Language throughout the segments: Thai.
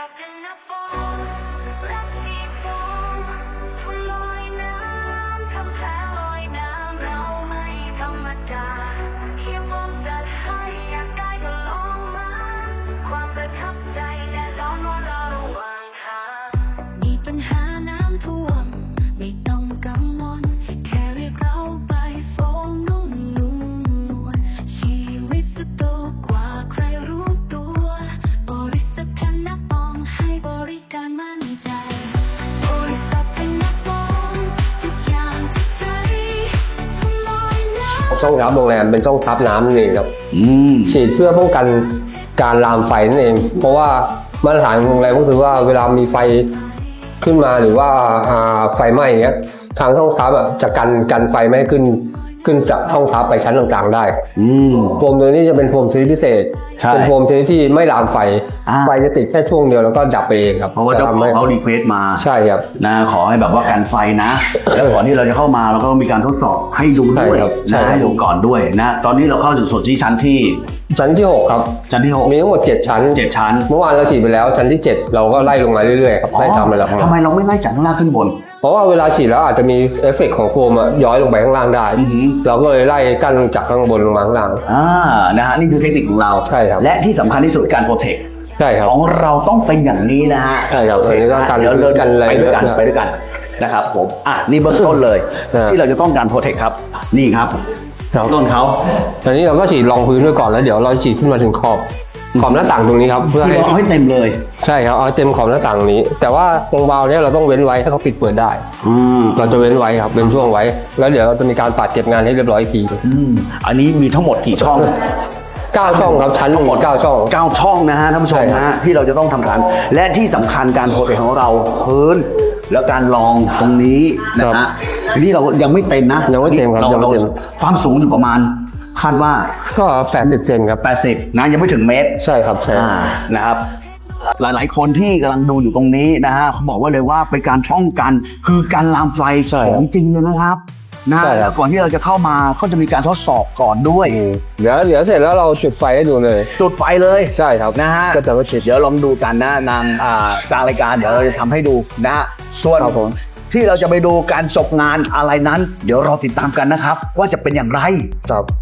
open up ช่องทับโรงแรมเป็นช่องทับน้ำนั่นเองครับอืมฉีดเพื่อป้องกันการลามไฟนั่นเอง เพราะว่ามาตรฐานของโรงแรมก็คือว่าเวลามีไฟขึ้นมาหรือว่าอ่าไฟไหม้อย่างเงี้ยทางช่องทับอะจะกันกันไฟไม่ให้ขึ้น ขึ้นจากช่องทับไปชั้นต่างๆได้ อืม โฟมตัวนี้จะเป็นโฟมชนิดพิเศษ ใช่เป็นโฟมชนิดที่ไม่ลามไฟ อ่า ไฟจะติดแค่ช่วงเดียวแล้วก็ดับไปเองครับเพราะว่าเจ้าของเขารีเควสต์มาใช่ครับ นะขอให้แบบว่าการไฟนะ แล้วก่อนที่เราจะเข้ามาเราก็มีการทดสอบให้ดูด้วยใช่ครับใช่นะ ครับ ให้ดูก่อนด้วยนะ ตอนนี้เราเข้าถึงส่วนที่ชั้นที่ ชั้นที่หกครับ ชั้นที่หกมีทั้งหมด7ชั้นเจ็ดชั้น เมื่อวานเราฉีดไปแล้วชั้นที่7เราก็ไล่ลงมาเรื่อยๆครับไล่ตามไปแล้วทำไมเราไม่ไล่จากข้างล่างขึ้นบน เพราะว่าเวลาฉีดแล้วอาจจะมีเอฟเฟกต์ของโฟมอะย้อยลงไปข้างล่างได้อือหือเราก็เลยไล่กั้นจากข้างบนลงมาข้างล่างอ่านะฮะนี่คือเทคนิคของเราใช่ครับและที่สำคัญที่สุดการโปรเทคใช่ครับของเราต้องเป็นอย่างนี้นะฮะใช่ครับอันนี้ก็การเดี๋ยวเรากันอะไรไปด้วยกันด้วยนะไปด้วยกันนะครับผมอะนี่เบื้องต้นเลยอ่าที่เราจะต้องการโปรเทคครับ นี่ครับ ครับต้นเขาตอนนี้เราก็ฉีดรองพื้นไว้ก่อนแล้วเดี๋ยวเราฉีดขึ้นมาถึงขอบขอบหน้าต่างตรงนี้ครับเพื่อคือให้เราเอาให้เต็มเลย ใช่ครับเอาให้เต็มขอบหน้าต่างนี้ แต่ว่าตรงวาล์วเนี้ยเราต้องเว้นไว้ให้เขาปิดเปิดได้ อืมเราจะเว้นไว้ครับเว้นช่วงไว้ แล้วเดี๋ยวเราจะมีการปัดเก็บงานให้เรียบร้อยอีกทีอืมอันนี้มีทั้งหมดกี่ช่องเก้าช่องครับชั้นหนึ่งเก้าช่องเก้าช่องนะฮะท่านผู้ชมใช่ครันะบฮะที่เราจะต้องทำการและที่สำคัญการโปรเทคของเราพื้นแล้วการรองตรงนี้นะฮะอั นนี้เรายังไม่เต็มนะยังไม่เต็มครับายังไม่เต็ม ความสูงอยู่ประมาณ คาดว่าก็แปดสิบเซนครับ80นะยังไม่ถึงเมตร ใช่ครับใช่อ่านะครับหลาย ๆ คนที่กำลังดูอยู่ตรงนี้นะฮะเขาบอกว่าเลยว่าเป็นการช่องกันคือการลามไฟใช่ขครับองจริงเลยนะครับนะใช่ครับแล้วก่อนที่เราจะเข้ามาก็จะมีการทดสอบก่อนด้วยเดี๋ยวเดี๋ยวเสร็จแล้วเราจุดไฟให้ดูเลย จุดไฟเลยใช่ครับนะฮะก็จะไม่ติดเดี๋ยวลองดูกันนะนำอ่ากลางรายการเดี๋ยวเราจะทำให้ดูนะฮะส่วนครับผม ที่เราจะไปดูการจบงานอะไรนั้น เดี๋ยวรอติดตามกันนะครับ ว่าจะเป็นอย่างไรครับบ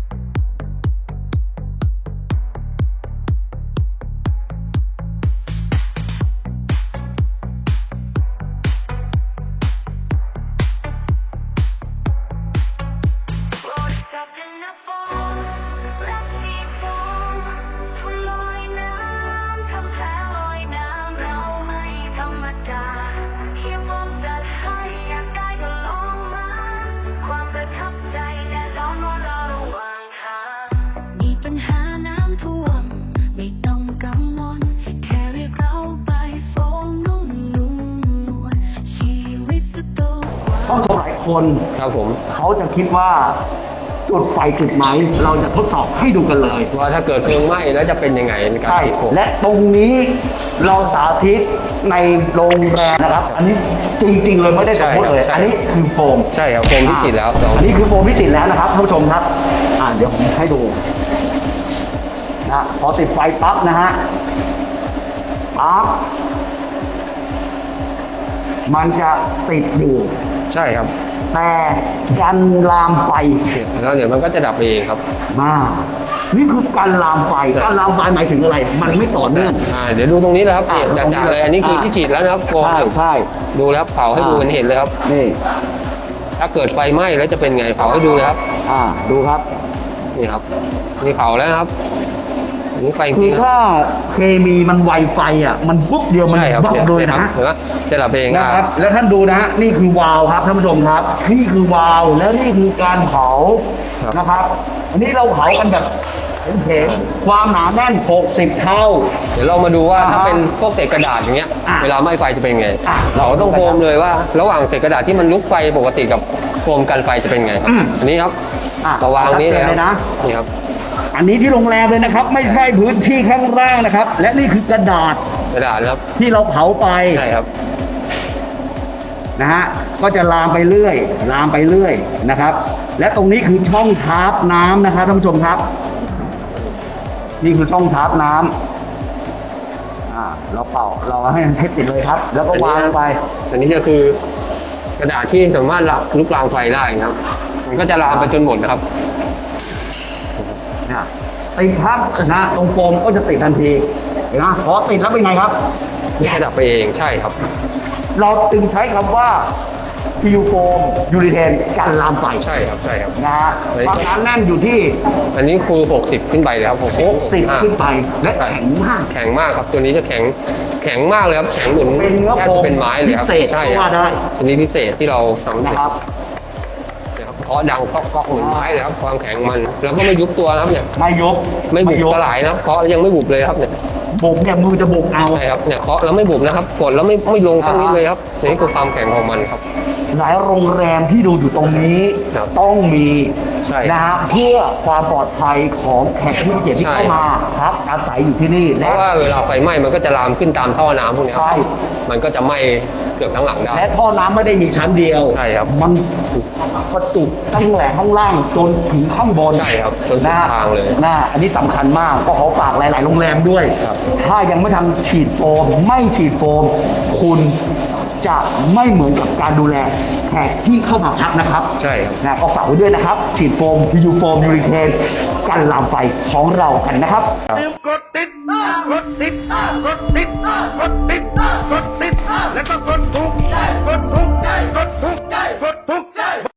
ช่องชมหลายคนครับผม เขาจะคิดว่าจุดไฟติดไหม เราจะทดสอบให้ดูกันเลย ว่าถ้าเกิดเพลิงไหม้แล้วจะเป็นยังไงในการใช่ฉีดโฟมและตรงนี้เราสาธิตในโรงแรมนะครับ อันนี้จริง ๆ เลยไม่ได้สมมติเลย ใช่ครับ อันนี้คือโฟม ใช่ครับโฟมที่ฉีดแล้วเราอันนี้คือโฟมที่ฉีดแล้วนะครับท่านผู้ชมครับ อ่าเดี๋ยวผมให้ดูนะพอติดไฟปั๊บนะฮะปั๊บมันจะติดอยู่ ใช่ครับแต่การลามไฟแล้วเดี๋ยวมันก็จะดับเองครับมานี่คือการลามไฟใช่การลามไฟหมายถึงอะไร มันไม่ต่อเนื่องอ่าเดี๋ยวดูตรงนี้เลยครับนี่อ่าจ่าๆเลยอันนี้คือที่ฉีดแล้วนะครับโฟมใช่ครับใช่ดูแล้วครับเผาให้ดูกันเห็นเลยครับนี่ถ้าเกิดไฟไหม้แล้วจะเป็นไงเผาให้ดูเลยครับ อ่าดูครับ นี่ครับนี่เผาแล้วนะครับ อันนี่ไฟจคืริองๆครับถ้าเคมีมันไวไฟอะ มันปุ๊บเดียวมันใช่ครับบับเนี่ยเลยเนี่ยครันะบเห็นไหมจะดับเองนะอะครับแล้วท่านดูนะฮะนี่คือวาล์วครับท่านผู้ชมครับ นี่คือวาล์วแล้วนี่คือการเผานะครับ อันนี้เราเผากันแบบเห็นๆความหนาแน่น 60 เท่า เดี๋ยวเรามาดูว่าอ่าฮะถ้าเป็นพวกเศษกระดาษอย่างเงี้ยอะเวลาไหม้ไฟจะเป็นไง อะเราก็ต้องโฟมเลยว่า ระหว่างเศษกระดาษที่มันลุกไฟปกติกับโฟมกันไฟจะเป็นไงครับอืมอันนี้ครับอะเราวางนี้เลยคชัดเจนเลยรันะ บนี่ครับ อันนี้ที่โรงแรมเลยนะครับ ไม่ใช่พื้นที่ข้างล่างนะครับ และนี่คือกระดาษกระดาษครับที่เราเผาไปใช่ครับนะฮะก็จะลามไปเรื่อย ลามไปเรื่อยนะครับ และตรงนี้คือช่องชาร์ปน้ำนะครับท่านผู้ชมครับ นี่คือช่องชาร์ปน้ำอ่าเราเป่าเราให้มันให้ติดเลยครับ แล้วก็วางไป อันนี้จะคือกระดาษที่สามารถละลุกลามไฟได้นะครับ มันก็จะลามไปจนหมดนะครับนะ ติดครับนะตรงโฟมก็จะติดทันทีเห็นไหมพอติดแล้วเป็นไงครับแค่ดับไปเองใช่ครับ เราจึงใช้คำว่าฟิวโฟมยูริเทนกันลามไฟใช่ครับใช่ครับ นะฮะเฮ้ยความหนาแน่นอยู่ที่ อันนี้คือ 60 ขึ้นไปเลยครับ60 60 ขึ้นไปและใช่แข็งมาก แข็งมากครับตัวนี้จะแข็งแข็งมากเลยครับแข็งเหมือนเป็นเนื้อแทบโฟจะมเป็นไม้เลยครับพิเศษใช่ก็คว่ารับได้ ชนิดพิเศษที่เราทำ นะครับนะครับ เคาะดังก๊อกก๊อกเหมือนไม้เลยครับความแข็งมันแล้วก็ไม่ยุบตัวนะครับเนี่ยไม่ยกไม่บุบยกกระหลายนะครับเคาะแล้วยังไม่บุบเลยครับเนี่ยบุกเนี่ยมือจะบุกเอาใช่ครับเนี่ยเคาะแล้วไม่บุบนะครับกดแล้วไม่ไม่ลงสักนิดเลยครับนี่คือความแข็งของมันครับ หลายโรงแรมที่ดูอยู่ตรงนี้ครับต้องมี ใช่นะฮะเพื่อความปลอดภัยของแขกผู้มีเกียรติที่ใช่ เข้ามาครับอาศัยอยู่ที่นี่เพและราะว่าเวลาไฟไหม้มันก็จะลามขึ้นตามท่อน้ำพวกเนี้ยครับใช่มันก็จะไหม้เกือบทั้งหลังได้ และท่อน้ำไม่ได้มีชั้นเดียวใช่ครับมันประจุตั้งแต่ข้างล่างจนถึงข้างบนใช่ครับจนสุดนะทางเลยนะอันนี้สำคัญมากก็ขอฝากหลาย ๆ โรงแรมด้วย ครับ ถ้ายังไม่ทำฉีดโฟม ไม่ฉีดโฟม คุณจะไม่เหมือนกับการดูแลแขกที่เข้ามาพักนะครับใช่ครับก็ฝากไว้ด้วยนะครับ ฉีดโฟมยูโฟมยูริเทน กันลามไฟของเรากันนะครับ ลืมกดติดตามกดติดตามกดติดตามกดติดตามกดติดตามแล้วก็กดถูกใจกดถูกใจกดถูกใจกดถูกใจ